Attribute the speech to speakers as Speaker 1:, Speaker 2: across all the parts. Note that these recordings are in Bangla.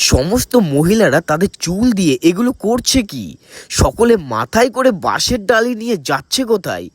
Speaker 1: সমস্ত মহিলারা তাদের চুল দিয়ে এগুলো করছে কি? সকলে মাথায় করে বাঁশের ডালি নিয়ে যাচ্ছে কোথায়?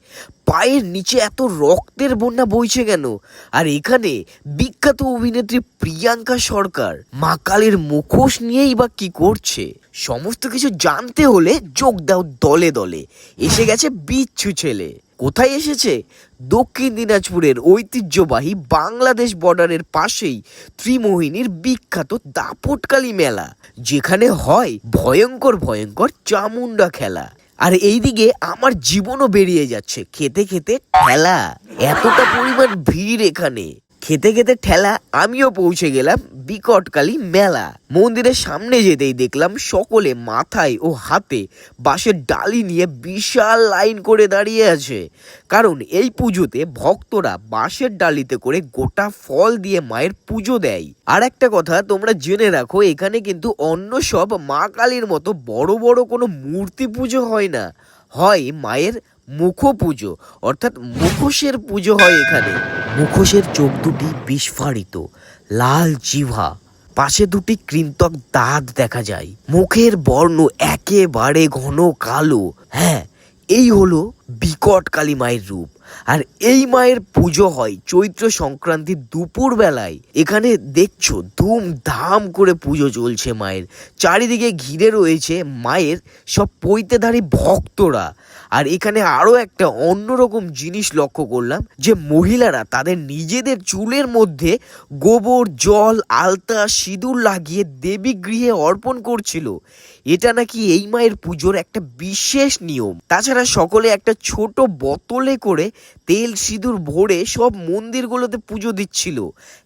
Speaker 1: পায়ের নিচে এত রক্তের বন্যা বইছে কেন? আর এখানে বিখ্যাত অভিনেত্রী প্রিয়াঙ্কা সরকার মা কালীর মুখোশ নিয়েই বা কি করছে? সমস্ত কিছু জানতে হলে যোগ দাও দলে দলে। এসে গেছে বিচ্ছু ছেলে। কোথায় এসেছে? দক্ষিণ দিনাজপুরের ঐতিহ্যবাহী বাংলাদেশ বর্ডারের পাশেই ত্রিমোহিনীর বিখ্যাত দাপটকালী মেলা, যেখানে হয় ভয়ঙ্কর ভয়ঙ্কর চামুন্ডা খেলা। আর এইদিকে আমার জীবনও বেরিয়ে যাচ্ছে, খেতে খেতে খেলা। এতটা পরিমাণ ভিড় এখানে। খেতে খেতে ঠেলা, আমিও পৌঁছে গেলাম বিকটকালী মেলা। মন্দিরের সামনে যেতেই দেখলাম সকলে মাথায় ও হাতে বাঁশের ডালি নিয়ে বিশাল লাইন করে দাঁড়িয়ে আছে। কারণ এই পুজোতে ভক্তরা বাঁশের ডালিতে করে গোটা ফল দিয়ে মায়ের পুজো দেয়। আর একটা কথা, তোমরা জেনে রাখো, এখানে কিন্তু অন্য সব মা কালীর মতো বড় বড় কোনো মূর্তি পুজো হয় না। হয় মায়ের মুখ পুজো অর্থাৎ মুখোশের পুজো হয় এখানে। মুখোশের চোখ দুটি বিস্ফারিত, লাল জিভা পাশে দুটি কৃন্তক দাঁত দেখা যায়। মুখের বর্ণ একেবারে ঘন কালো। হ্যাঁ এই হলো বিকট কালী মায়ের রূপ। আর এই মায়ের পুজো হয় চৈত্র সংক্রান্তির দুপুর বেলায় এখানে দেখছ ধুমধাম করে পুজো চলছে মায়ের। চারিদিকে ঘিরে রয়েছে মায়ের সব পৈতেধারী ভক্তরা। আর এখানে আরও একটা অন্যরকম জিনিস লক্ষ্য করলাম যে মহিলারা তাদের নিজেদের চুলের মধ্যে গোবর, জল, আলতা, সিঁদুর লাগিয়ে দেবী গৃহে অর্পণ করছিল। এটা নাকি এই মায়ের পুজোর একটা বিশেষ নিয়ম। তাছাড়া সকলে একটা ছোট বোতলে করে তেল সিঁদুর ভরে সব মন্দিরগুলোতে পুজো দিচ্ছিল।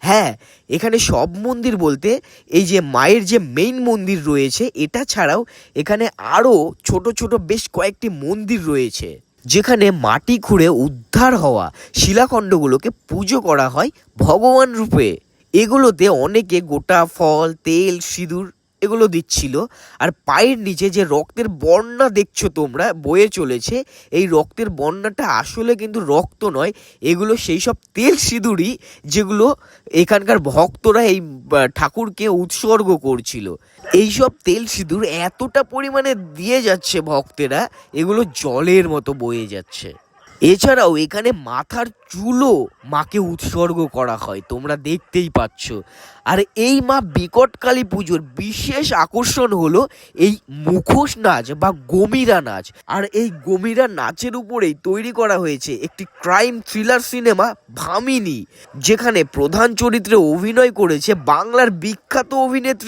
Speaker 1: হ্যাঁ এখানে সব মন্দির বলতে এই যে মায়ের যে মেইন মন্দির রয়েছে, এটা ছাড়াও এখানে আরও ছোট ছোট বেশ কয়েকটি মন্দির রয়েছে, যেখানে মাটি খুঁড়ে উদ্ধার হওয়া শিলাখণ্ডগুলোকে পুজো করা হয় ভগবান রূপে। এগুলোতে অনেকে গোটা ফল, তেল, সিঁদুর এগুলো দিচ্ছিল। আর পায়ের নিচে যে রক্তের বন্যা দেখছ তোমরা, বয়ে চলেছে, এই রক্তের বন্যাটা আসলে কিন্তু রক্ত নয়, এগুলো সেই সব তেল সিঁদুরই যেগুলো এখানকার ভক্তরা এই ঠাকুরকে উৎসর্গ করছিল। এইসব তেল সিঁদুর এতটা পরিমাণে দিয়ে যাচ্ছে ভক্তেরা, এগুলো জলের মতো বয়ে যাচ্ছে। এছাড়াও এখানে মাথার চুলও মাকে উৎসর্গ করা হয়, তোমরা দেখতেই পাচ্ছ। আর এই মা বিকটকালী পুজোর বিশেষ আকর্ষণ হলো এই মুখোশ নাচ বা গমিরা নাচ। আর এই গমিরা নাচের উপরেই তৈরি করা হয়েছে একটি ক্রাইম থ্রিলার সিনেমা ভামিনী, যেখানে প্রধান চরিত্রে অভিনয় করেছে বাংলার বিখ্যাত অভিনেত্রী